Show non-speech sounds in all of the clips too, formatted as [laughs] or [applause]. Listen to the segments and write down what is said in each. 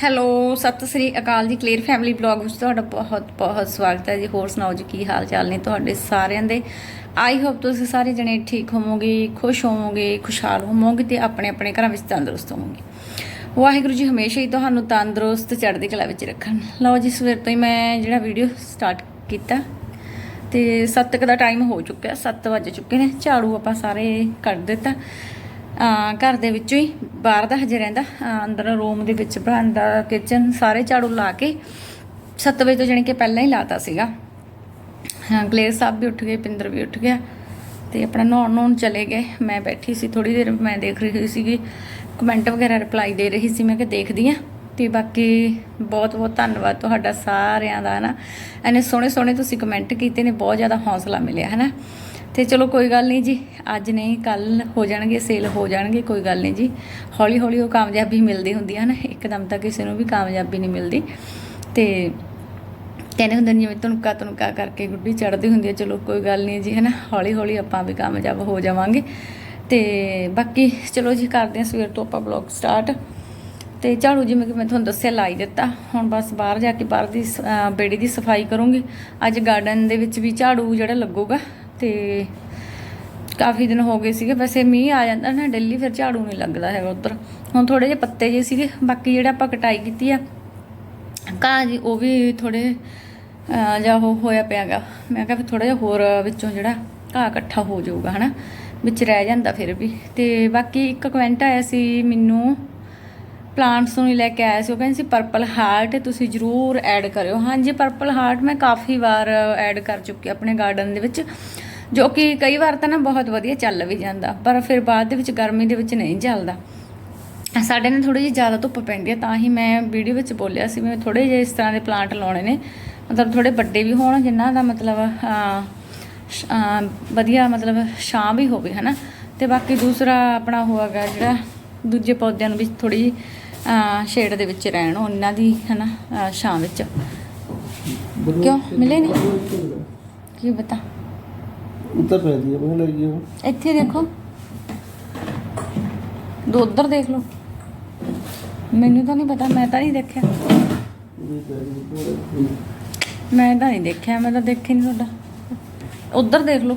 Hello, Sat Sri ਅਕਾਲ ਜੀ clear family blog ਵਿੱਚ ਤੁਹਾਡਾ ਬਹੁਤ ਬਹੁਤ ਸਵਾਗਤ ਹੈ ਜੀ। ਹੋਰ ਸੁਣਾਓ ਜੀ, ਕੀ ਹਾਲ ਚਾਲ ਨੇ ਤੁਹਾਡੇ ਸਾਰਿਆਂ ਦੇ? ਆਈ ਹੋਪ ਤੁਸੀਂ ਸਾਰੇ ਜਣੇ ਠੀਕ ਹੋਵੋਗੇ, ਖੁਸ਼ ਹੋਵੋਗੇ, ਖੁਸ਼ਹਾਲ ਹੋਵੋਗੇ ਤੇ ਆਪਣੇ ਆਪਣੇ ਘਰਾਂ ਵਿੱਚ ਤੰਦਰੁਸਤ ਹੋਵੋਗੇ। ਵਾਹਿਗੁਰੂ ਜੀ, ਹਮੇਸ਼ਾ ਹੀ ਤੁਹਾਨੂੰ ਤੰਦਰੁਸਤ, ਚੜ੍ਹਦੀ ਕਲਾ ਵਿੱਚ ਰੱਖਣ। ਲਓ ਜੀ, ਸਵੇਰ ਤੋਂ ਹੀ ਮੈਂ ਜਿਹੜਾ ਵੀਡੀਓ ਸਟਾਰਟ ਕੀਤਾ ਤੇ 7 ਕੁ ਦਾ ਟਾਈਮ ਹੋ ਚੁੱਕਿਆ 7 ਵਜ ਚੁੱਕੇ ਨੇ। ਝਾੜੂ ਆਪਾਂ ਸਾਰੇ ਕੱਢ ਦਿੱਤਾ। ਘਰ ਦੇ ਵਿੱਚੋਂ ਹੀ ਬਾਹਰ ਦਾ ਹਜੇ ਰਹਿੰਦਾ, ਅਹ ਅੰਦਰ ਰੂਮ ਦੇ ਵਿੱਚ ਬਰਾਂਡਾ ਕਿਚਨ ਸਾਰੇ ਝਾੜੂ ਲਾ ਕੇ 7 ਵਜੇ ਤੋਂ ਜਾਣੀ ਕਿ ਪਹਿਲਾਂ ਹੀ ਲਾਤਾ ਸੀਗਾ। ਹਾਂ ਕਲੇਰ ਸਾਹਿਬ ਵੀ ਉੱਠ ਗਏ, ਪਿੰਦਰ ਵੀ ਉੱਠ ਗਿਆ ਤੇ ਆਪਣਾ ਨਹਾਉਣ ਨਹਾਉਣ ਚਲੇ ਗਏ। ਮੈਂ ਬੈਠੀ ਸੀ ਥੋੜੀ ਦੇਰ, ਮੈਂ ਦੇਖ ਰਹੀ ਸੀਗੀ ਕਮੈਂਟ ਵਗੈਰਾ ਰਿਪਲਾਈ ਦੇ ਰਹੀ ਸੀ, ਮੈਂ ਕਿ ਦੇਖਦੀ ਆ ਤੇ ਬਾਕੀ ਬਹੁਤ ਬਹੁਤ ਧੰਨਵਾਦ ਤੁਹਾਡਾ ਸਾਰਿਆਂ ਦਾ ਨਾ ਐਨੇ ਸੋਹਣੇ ਸੋਹਣੇ ਤੁਸੀਂ ਕਮੈਂਟ ਕੀਤੇ ਨੇ, ਬਹੁਤ ਜ਼ਿਆਦਾ ਹੌਸਲਾ ਮਿਲਿਆ ਹੈ ਨਾ ਤੇ ਚਲੋ ਕੋਈ ਗੱਲ ਨਹੀਂ ਜੀ, ਅੱਜ ਨਹੀਂ ਕੱਲ ਹੋ ਜਾਣਗੇ ਸੇਲ ਹੋ ਜਾਣਗੇ, ਕੋਈ ਗੱਲ ਨਹੀਂ ਜੀ। ਹੌਲੀ ਹੌਲੀ ਉਹ ਕਾਮਯਾਬੀ ਮਿਲਦੀ ਹੁੰਦੀ ਹੈ ਨਾ, ਇੱਕਦਮ ਤਾਂ ਕਿਸੇ ਨੂੰ ਵੀ ਕਾਮਯਾਬੀ ਨਹੀਂ ਮਿਲਦੀ। ਤੇ ਕਹਿੰਦੇ ਹੁੰਦੇ ਨੇ ਜਿਵੇਂ ਤੁਣਕਾ ਤੁਣਕਾ ਕਰਕੇ ਗੁੱਡੀ ਚੜਦੀ ਹੁੰਦੀ ਹੈ ਚਲੋ ਕੋਈ ਗੱਲ ਨਹੀਂ ਜੀ ਹੈ ਨਾ ਹੌਲੀ ਹੌਲੀ ਆਪਾਂ ਵੀ ਕਾਮਯਾਬ ਹੋ ਜਾਵਾਂਗੇ। ਤੇ ਬਾਕੀ ਚਲੋ ਜੀ, ਕਰਦੇ ਹਾਂ ਸਵੇਰ ਤੋਂ ਆਪਾਂ ਬਲੌਗ ਸਟਾਰਟ ਤੇ ਝਾੜੂ ਜਿਵੇਂ ਕਿ ਮੈਂ ਤੁਹਾਨੂੰ ਦੱਸਿਆ, ਲਾਈ ਦਿੱਤਾ। ਹੁਣ ਬਸ ਬਾਹਰ ਜਾ ਕੇ ਬਾਹਰ ਦੀ ਸ- ਬੇੜੀ ਦੀ ਸਫ਼ਾਈ ਕਰੂੰਗੀ। ਅੱਜ ਗਾਰਡਨ ਦੇ ਵਿੱਚ ਵੀ ਝਾੜੂ ਜਿਹੜਾ ਲੱਗੂਗਾ ਤੇ ਕਾਫੀ ਦਿਨ ਹੋ ਗਏ ਸੀਗੇ, ਵੈਸੇ ਮੀਂਹ ਆ ਜਾਂਦਾ ਨਾ, ਡੇਲੀ ਫਿਰ ਝਾੜੂ ਨਹੀਂ ਲੱਗਦਾ ਹੈਗਾ ਉੱਧਰ। ਹੁਣ ਥੋੜੇ ਜਿਹੇ ਪੱਤੇ ਜੇ ਸੀਗੇ, ਬਾਕੀ ਜਿਹੜਾ ਆਪਾਂ ਕਟਾਈ ਕੀਤੀ ਆ, ਘਾਹ ਜੀ, ਉਹ ਵੀ ਥੋੜੇ ਜਾਂ ਉਹ ਹੋਇਆ ਪਿਆਗਾ ਮੈਂ ਕਿਹਾ ਫਿਰ ਥੋੜਾ ਜਿਹਾ ਹੋਰ ਵਿੱਚੋਂ ਜਿਹੜਾ ਘਾਹ ਇਕੱਠਾ ਹੋ ਜਾਊਗਾ, ਹਨਾ? ਵਿੱਚ ਰਹਿ ਜਾਂਦਾ ਫਿਰ ਵੀ। ਤੇ ਬਾਕੀ ਇੱਕ ਕਮੈਂਟ ਆਇਆ ਸੀ ਮੈਨੂੰ, ਪਲਾਂਟਸ ਨੂੰ ਹੀ ਲੈ ਕੇ ਆਇਆ ਸੀ, ਉਹ ਕਹਿੰਦੇ ਸੀ ਪਰਪਲ ਹਾਰਟ ਤੁਸੀਂ ਜਰੂਰ ਐਡ ਕਰਿਓ। ਹਾਂਜੀ ਪਰਪਲ ਹਾਰਟ ਮੈਂ ਕਾਫੀ ਵਾਰ ਐਡ ਕਰ ਚੁੱਕੀ ਆਪਣੇ ਗਾਰਡਨ ਦੇ ਵਿੱਚ। ਜੋ ਕਿ ਕਈ ਵਾਰ ਤਾਂ ਨਾ ਬਹੁਤ ਵਧੀਆ ਚੱਲ ਵੀ ਜਾਂਦਾ ਪਰ ਫਿਰ ਬਾਅਦ ਦੇ ਵਿੱਚ ਗਰਮੀ ਦੇ ਵਿੱਚ ਨਹੀਂ ਚੱਲਦਾ। ਸਾਡੇ ਨੇ ਥੋੜੀ ਜਿਹੀ ਜ਼ਿਆਦਾ ਧੁੱਪ ਪੈਂਦੀ ਹੈ ਤਾਂ ਹੀ ਮੈਂ ਵੀਡੀਓ ਵਿੱਚ ਬੋਲਿਆ ਸੀ ਮੈਂ ਥੋੜੇ ਜਿਹੇ ਇਸ ਤਰ੍ਹਾਂ ਦੇ ਪਲਾਂਟ ਲਾਉਣੇ ਨੇ। ਮਤਲਬ ਥੋੜੇ ਵੱਡੇ ਵੀ ਹੋਣ ਜਿਨ੍ਹਾਂ ਦਾ ਮਤਲਬ ਵਧੀਆ ਮਤਲਬ ਛਾਂ ਵੀ ਹੋਵੇ ਹਨਾ? ਤੇ ਬਾਕੀ ਦੂਸਰਾ ਆਪਣਾ ਹੋਏਗਾ ਜਿਹੜਾ ਦੂਜੇ ਪੌਦਿਆਂ ਨੂੰ ਵੀ ਥੋੜੀ ਸ਼ੇਡ ਦੇ ਵਿੱਚ ਰਹਿਣ ਉਹਨਾਂ ਦੀ ਹਨਾ ਛਾਂ ਵਿੱਚ। ਕਿਉਂ? ਮਿਲੇ ਨਹੀਂ ਕੀ ਬਤਾ ਉੱਤਰ ਪੈਂਦੀ ਹੈ ਮੈਨੂੰ ਲੱਗੀ ਉਹ। ਇੱਥੇ ਦੇਖੋ। ਦੋ ਉੱਧਰ ਦੇਖ ਲਓ। ਮੈਨੂੰ ਤਾਂ ਨਹੀਂ ਪਤਾ ਮੈਂ ਤਾਂ ਨਹੀਂ ਦੇਖਿਆ ਮੈਂ ਤਾਂ ਨਹੀਂ ਦੇਖਿਆ ਮੈਂ ਤਾਂ ਦੇਖਿਆ ਨਹੀਂ ਤੁਹਾਡਾ। ਉੱਧਰ ਦੇਖ ਲਓ।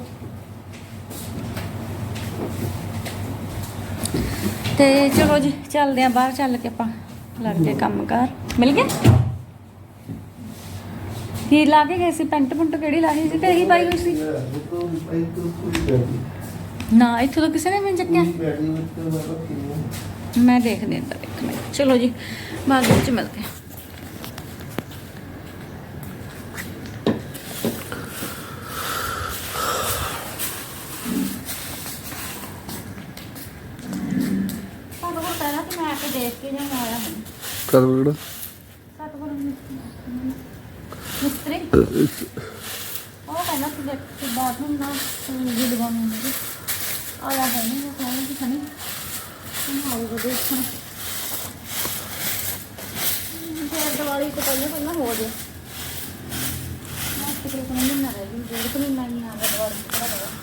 ਤੇ ਚਲੋ ਜੀ ਚੱਲਦੇ ਆ ਬਾਹਰ ਚੱਲ ਕੇ ਆਪਾਂ। ਲੱਗਦੇ ਕੰਮ ਕਾਰ। ਮਿਲ ਗਿਆ ਕੀ ਲਾ ਕੇ ਗਏ ਸੀ ਪੈਂਟ ਪੁੰਟ ਕਿਹੜੀ ਲਾਹੀ ਸੀ ਕਿ ਇਹੀ ਪਾਈ ਹੋਈ ਸੀ? ਤੋਂ ਤੋਂ ਨਾ ਇੱਥੋਂ ਤਾਂ ਕਿਸੇ ਨੇ ਵੀ ਨੀ ਚੱਕਿਆ। ਤਾਂ ਮੈਂ ਰੱਖੀ ਹੈ ਮੈਂ ਦੇਖਦੀ ਹਾਂ ਤਾਂ ਦੇਖਣਾ ਚਲੋ ਜੀ ਬਾਅਦ ਵਿੱਚ ਮਿਲਦੇ ਹਾਂ। ਤੁਹਾਨੂੰ ਪਤਾ ਨਾ ਕਿ ਮੈਂ ਆ ਕੇ ਦੇਖ ਕੇ ਜਾਣਾ ਆਇਆ ਹਾਂ ਕਰ ਬੜਾ ਸਤਿਗੁਰੂ ਮਿਸਤਰੀ? ਉਹ ਕਹਿੰਦਾ ਕਿ ਦੇਖ ਕਿ ਬਾਥਰੂਮ ਨਾ ਜੀ ਲਗਾਉਣੀ ਹੁੰਦੀ ਆਇਆ ਹੈ ਨਹੀਂ ਉਹ ਕਹਿੰਦਾ ਕਿ ਖਣੀ ਫਿਰ ਦੀਵਾਲੀ ਤੋਂ ਪਹਿਲਾਂ ਪਹਿਲਾਂ ਹੋ ਜੇ। ਮੈਂ ਕਿਤੇ ਨਹੀਂ ਨਾ ਰਹੀ ਡੇਢ ਕੁ ਮਹੀਨਾ ਨਹੀਂ ਆਗਾ ਦੀਵਾਲੀ ਤੋਂ ਪਹਿਲਾਂ।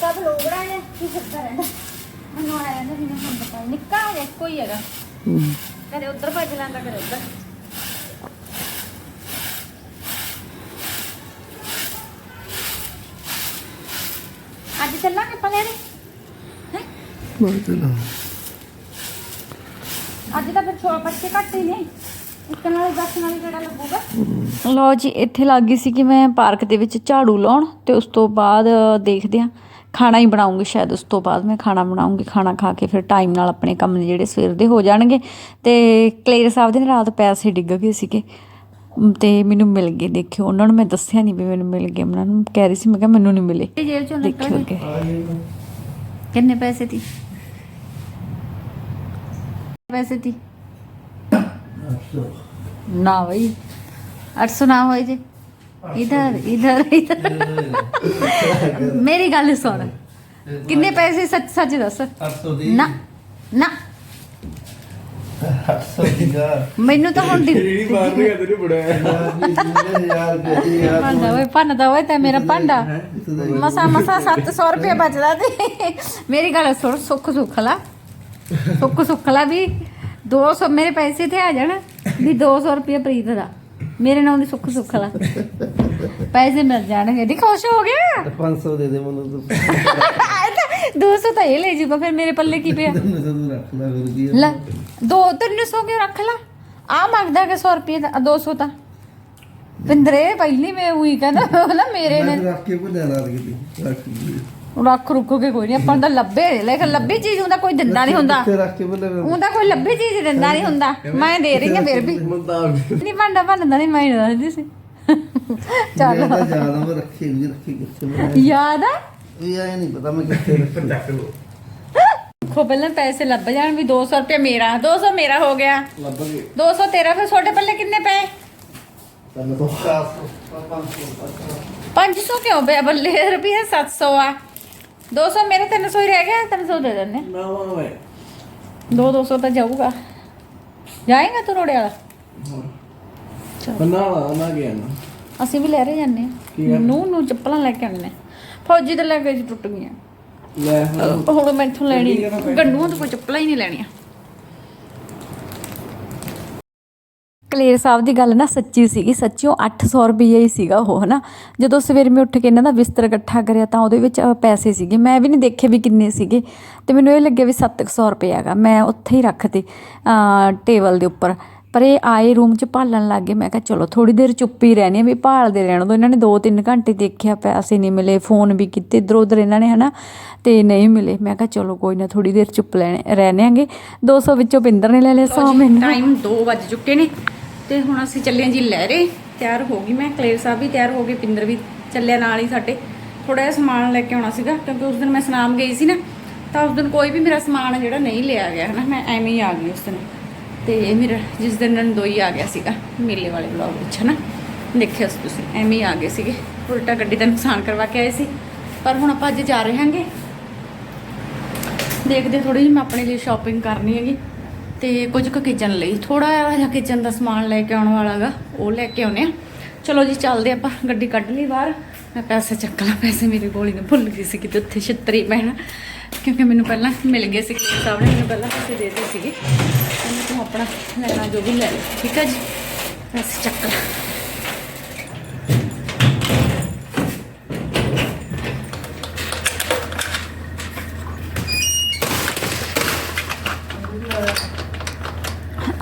ਕਦ ਲੋਗੜਾ ਨੇ ਕੀ ਕਰਦਾ ਰਹਿੰਦਾ? ਮੈਨੂੰ ਆਇਆ ਜਾਂਦਾ ਵੀ ਮੈਨੂੰ ਪਤਾ ਨੀ। ਨਿੱਕਾ ਜਿਹਾ ਕੋਈ ਹੈਗਾ। ਕਦੇ ਉੱਧਰ ਭੱਜ ਲੈਂਦਾ ਕਦੇ ਉੱਧਰ। ਅੱਜ ਚੱਲਾਂਗੇ ਆਪਾਂ ਲੈਣੇ? ਅੱਜ ਤਾਂ ਫਿਰ ਛੋੜ ਬੱਚੇ ਘੱਟ ਹੀ ਨੇ। ਇੱਕ ਨਾਲ ਦਸ ਨਾਲ ਕਿਹੜਾ ਲੱਗੂਗਾ। ਲੋ ਜੀ ਇੱਥੇ ਲੱਗ ਗਈ ਸੀ ਕਿ ਮੈਂ ਪਾਰਕ ਦੇ ਵਿੱਚ ਝਾੜੂ ਲਾਉਣ ਤੇ ਉਸ ਤੋਂ ਬਾਅਦ ਦੇਖਦੇ ਆ ਖਾਣਾ ਹੀ ਬਣਾਉਂਗੀ ਸ਼ਾਇਦ ਉਸ ਤੋਂ ਬਾਅਦ ਮੈਂ ਖਾਣਾ ਬਣਾਉਂਗੀ। ਖਾਣਾ ਖਾ ਕੇ ਫਿਰ ਟਾਈਮ ਨਾਲ ਆਪਣੇ ਕੰਮ ਜਿਹੜੇ ਸਵੇਰ ਦੇ ਹੋ ਜਾਣਗੇ। ਤੇ ਕਲੇਰ ਸਾਹਿਬ ਦੇ ਰਾਤ ਪੈਸੇ ਡਿੱਗ ਗਏ ਸੀਗੇ। ਤੇ ਮੈਨੂੰ ਮਿਲ ਗਏ ਦੇਖਿਓ। ਉਹਨਾਂ ਨੂੰ ਮੈਂ ਦੱਸਿਆ ਨਹੀਂ ਵੀ ਮੈਨੂੰ ਮਿਲ ਗਏ। ਉਹਨਾਂ ਨੂੰ ਕਹਿ ਰਹੀ ਸੀ ਮੈਂ ਕਿਹਾ ਮੈਨੂੰ ਨਹੀਂ ਮਿਲੇ। ਜੇਲ੍ਹ ਚੋਂ ਕਿੰਨੇ ਪੈਸੇ ਦੀ? ਪੈਸੇ ਦੀ। ना भाई अठ सौ ना हो जे इधर इधर इधर मेरी गल सुन किन्ने पैसे सच सच दस 800 ਦੀ ना ਨਾ 800 ਦੀਗਾ ਮੈਨੂੰ ਤਾਂ ਹੁਣ ਦੀ ਜਿਹੜੀ ਮਾਰ ਰਿਹਾ ਤੈਨੂੰ ਬੜਾ ਯਾਰ ਬੇਟੀ ਯਾਰ ਭਾਂਡਾ ਓਏ ਭੰਨਦਾ ਓਏ ਤੇ ਮੇਰਾ ਭਾਂਡਾ ਮਸਾ ਮਸਾ 700 ਰੁਪਏ ਬਚਦਾ ਤੇ ਮੇਰੀ ਗੱਲ ਸੁਣ ਸੁੱਖ ਸੁੱਖ ਲਾ ਸੁੱਖ ਸੁੱਖ ਲਾ ਵੀ 200 ਮੇਰੇ ਪੈਸੇ ਤੇ ਆ ਜਾਣ ਵੀ 200 ਰੁਪਏ ਪ੍ਰੀਤ ਦਾ। ਮੇਰੇ ਨਾਲ ਦੀ ਸੁੱਖ ਸੁੱਖ ਲਾ ਪੈਸੇ ਮਿਲ ਜਾਣਗੇ। ਦੀ ਖੁਸ਼ ਹੋ ਗਿਆ? 500 ਦੇ ਦੇ ਮੈਨੂੰ ਤੂੰ। 200 ਤਾਂ ਇਹ ਲੈ ਜੂਗਾ ਫਿਰ ਮੇਰੇ ਪੱਲੇ ਕੀ ਪਿਆ? ਤੂੰ ਰੱਖ ਲੈ ਫਿਰ ਕੀ ਲੈ ਦੋ ਤਿੰਨ ਸੌ ਕੇ ਰੱਖ ਲਾ? ਆ ਮੰਗਦਾ ਕਿ 100 ਰੁਪਏ ਦਾ 200 ਤਾਂ। ਪਿੰਦਰੇ ਪਹਿਲੀ ਮੈਂ ਉਹੀ ਕਹਿੰਦਾ ਨਾ ਮੇਰੇ ਨੇ। ਰੱਖ ਕੇ ਭੁੱਲਿਆ ਲਾ ਕੇ ਰੱਖ ਲਈ। ਰੱਖ ਰੁੱਕ ਕੇ ਕੋਈ ਨਹੀਂ ਆਪਾਂ ਨੂੰ ਤਾਂ ਲੱਭੇ ਲੇਕਿਨ ਲੱਭੀ ਚੀਜ਼ ਹੁੰਦਾ ਕੋਈ ਦਿੰਦਾ ਨਹੀਂ ਹੁੰਦਾ। ਕਿੱਥੇ ਰੱਖ ਕੇ? ਉਹਦਾ ਕੋਈ ਲੱਭੀ ਚੀਜ਼ ਦਿੰਦਾ ਨਹੀਂ ਹੁੰਦਾ। ਮੈਂ ਦੇ ਰਹੀ ਹਾਂ ਫਿਰ ਵੀ। ਮੁੰਡਾ ਨਹੀਂ ਭਾਂਡਾ ਭੰਨਦਾ ਨਹੀਂ ਮੈਂ ਨਹੀਂ ਦੱਸਦੀ ਸੀ। ਚੱਲ। ਜ਼ਿਆਦਾ ਮੈਂ ਰੱਖੀ ਵੀ ਰੱਖੀ ਕਿੱਥੇ ਮੈਂ ਯਾਦ ਆ? ਇਹ ਆਇਆ ਨਹੀਂ ਪਤਾ ਮੈਂ ਕਿੱਥੇ ਰੱਖੀ। ਖੋ ਪਹਿਲਾਂ ਪੈਸੇ ਲੱਭ ਜਾਣ ਵੀ 200 ਰੁਪਏ ਮੇਰਾ 200 ਮੇਰਾ ਹੋ ਗਿਆ। ਲੱਭ ਗਏ। 200 ਤੇਰਾ ਫਿਰ ਛੋਟੇ ਪੱਲੇ ਕਿੰਨੇ ਪਏ? ਤੈਨੂੰ ਤਾਂ 400 500 500 ਕਿਉਂ ਪਿਆ? ਬੱਲੇ ਰੁਪਏ 700 ਆ। 200 ਮੇਰੇ 300 ਹੀ ਰਹਿ ਗਿਆ 300 ਦੇ ਦਿੰਨੇ ਨਾ ਵਾ ਦੋ 200 ਤਾਂ ਜਾਊਗਾ। ਜਾਏਗਾ ਤੂੰ ਰੋੜੇ ਵਾਲਾ? ਲਾ ਨਾ ਗਿਆ ਨਾ। ਅਸੀਂ ਵੀ ਲੈ ਰਹੇ ਜਾਂਦੇ ਆ ਨੂੰ ਨੂੰ ਚੱਪਲਾਂ ਲੈ ਕੇ ਆਉਂਦੇ ਨੇ। ਫੌਜੀ ਦੇ ਲੈ ਕੇ ਟੁੱਟ ਗਈਆਂ। ਲੈ ਹੁਣ ਹੁਣ ਮੈਥੋਂ ਲੈਣੀ। ਗੰਨੂਆਂ ਤੋਂ ਕੋਈ ਚੱਪਲਾਂ ਹੀ ਨਹੀਂ ਲੈਣੀਆਂ। ਕਲੇਰ ਸਾਹਿਬ ਦੀ ਗੱਲ ਨਾ ਸੱਚੀ ਸੀਗੀ ਸੱਚੀਓ 800 ਰੁਪਏ ਹੀ ਸੀਗਾ ਉਹ ਹਨਾ? ਜਦੋਂ ਸਵੇਰ ਮੈਂ ਉੱਠ ਕੇ ਇਹਨਾਂ ਦਾ ਬਿਸਤਰ ਇਕੱਠਾ ਕਰਿਆ ਤਾਂ ਉਹਦੇ ਵਿੱਚ ਪੈਸੇ ਸੀਗੇ। ਮੈਂ ਵੀ ਨਹੀਂ ਦੇਖੇ ਵੀ ਕਿੰਨੇ ਸੀਗੇ। ਤੇ ਮੈਨੂੰ ਇਹ ਲੱਗਿਆ ਵੀ 700 ਰੁਪਏ ਹੈਗਾ। ਮੈਂ ਉੱਥੇ ਹੀ ਰੱਖਤੇ ਟੇਬਲ ਦੇ ਉੱਪਰ। ਪਰ ਇਹ ਆਏ ਰੂਮ 'ਚ ਭਾਲਣ ਲੱਗ ਗਏ। ਮੈਂ ਕਿਹਾ ਚਲੋ ਥੋੜੀ ਦੇਰ ਚੁੱਪ ਹੀ ਰਹਿਣੀ ਆ ਵੀ ਭਾਲਦੇ ਰਹਿਣ ਦੋ ਇਹਨਾਂ ਨੇ 2-3 ਘੰਟੇ ਦੇਖਿਆ ਪੈਸੇ ਨਹੀਂ ਮਿਲੇ ਫੋਨ ਵੀ ਕੀਤੇ ਇੱਧਰ ਉੱਧਰ ਇਹਨਾਂ ਨੇ ਹਨਾ? ਤੇ ਨਹੀਂ ਮਿਲੇ। ਮੈਂ ਕਿਹਾ ਚਲੋ ਕੋਈ ਨਾ ਥੋੜੀ ਦੇਰ ਚੁੱਪ ਲੈਣੇ ਰਹਿਣਾਂਗੇ 200 ਵਿੱਚੋਂ ਪਿੰਦਰ ਨੇ ਲੈ ਲਿਆ 100 ਮੈਨੂੰ। ਟਾਈਮ 2 ਵੱਜ ਚੁੱਕੇ ਨੇ। ਤੇ ਹੁਣ ਅਸੀਂ ਚੱਲੇ ਹਾਂ ਜੀ ਲਹਿਰੇ। ਤਿਆਰ ਹੋ ਗਈ ਮੈਂ, ਕਲੇਰ ਸਾਹਿਬ ਵੀ ਤਿਆਰ ਹੋ ਗਏ, ਪਿੰਦਰ ਵੀ ਚੱਲਿਆ ਨਾਲ ਹੀ ਸਾਡੇ। ਥੋੜਾ ਜਿਹਾ ਸਮਾਨ ਲੈ ਕੇ ਆਉਣਾ ਸੀਗਾ, ਕਿਉਂਕਿ ਉਸ ਦਿਨ ਮੈਂ ਸਨਾਮ ਗਈ ਸੀ ਨਾ, ਤਾਂ ਉਸ ਦਿਨ ਕੋਈ ਵੀ ਮੇਰਾ ਸਮਾਨ ਜਿਹੜਾ ਨਹੀਂ ਲਿਆ ਗਿਆ ਹਨਾ, ਮੈਂ ਐਵੇਂ ਹੀ ਆ ਗਈ ਉਸ ਦਿਨ। ਤੇ ਇਹ ਮੇਰਾ, ਜਿਸ ਦਿਨ ਰਣਦੋਈ ਆ ਗਿਆ ਸੀਗਾ, ਮੇਲੇ ਵਾਲੇ ਵਲੌਗ ਵਿੱਚ ਹਨਾ। ਦੇਖਿਆ ਸੀ ਤੁਸੀਂ, ਐਵੇਂ ਹੀ ਆ ਗਏ ਸੀਗੇ। ਉਲਟਾ ਗੱਡੀ ਦਾ ਨੁਕਸਾਨ ਕਰਵਾ ਕੇ ਆਏ ਸੀ। ਪਰ ਹੁਣ ਆਪਾਂ ਅੱਜ ਜਾ ਰਹੇ ਹਾਂਗੇ। ਦੇਖਦੇ ਥੋੜੀ ਜਿਹੀ ਮੈਂ ਆਪਣੇ ਲਈ ਸ਼ਾਪਿੰਗ ਕਰਨੀ ਹੈਗੀ। ਤੇ ਕੁਝ ਕੁ ਕਿਚਨ ਲਈ। ਥੋੜਾ ਜਿਹਾ ਕਿਚਨ ਦਾ ਸਮਾਨ ਲੈ ਕੇ ਆਉਣ ਵਾਲਾਗਾ ਉਹ ਲੈ ਕੇ ਆਉਨੇ ਆ ਚਲੋ ਜੀ, ਚੱਲਦੇ ਆਪਾਂ, ਗੱਡੀ ਕੱਢ ਲਈ ਬਾਹਰ। ਮੈਂ ਪੈਸੇ ਚੱਕ ਲਾਂ, ਪੈਸੇ ਮੇਰੇ ਕੋਲ ਹੀ ਨੇ, ਭੁੱਲ ਗਈ ਸੀ ਕਿਤੇ ਉੱਥੇ ਛਿੱਤਰੀ ਪੈਣਾ। ਕਿਉਂਕਿ ਮੈਨੂੰ ਪਹਿਲਾਂ ਮਿਲ ਗਏ ਸੀ ਕਲੀਨ ਸਾਹਿਬ ਨੇ ਮੈਨੂੰ ਪਹਿਲਾਂ ਪੈਸੇ ਦੇ ਦਿੱਤੇ ਸੀਗੇ। ਕਹਿੰਦੇ ਤੂੰ ਆਪਣਾ ਲੈਣਾ ਜੋ ਵੀ ਲੈ ਲੈ ਠੀਕ ਹੈ ਜੀ? ਪੈਸੇ ਚੱਕ ਲਾਂ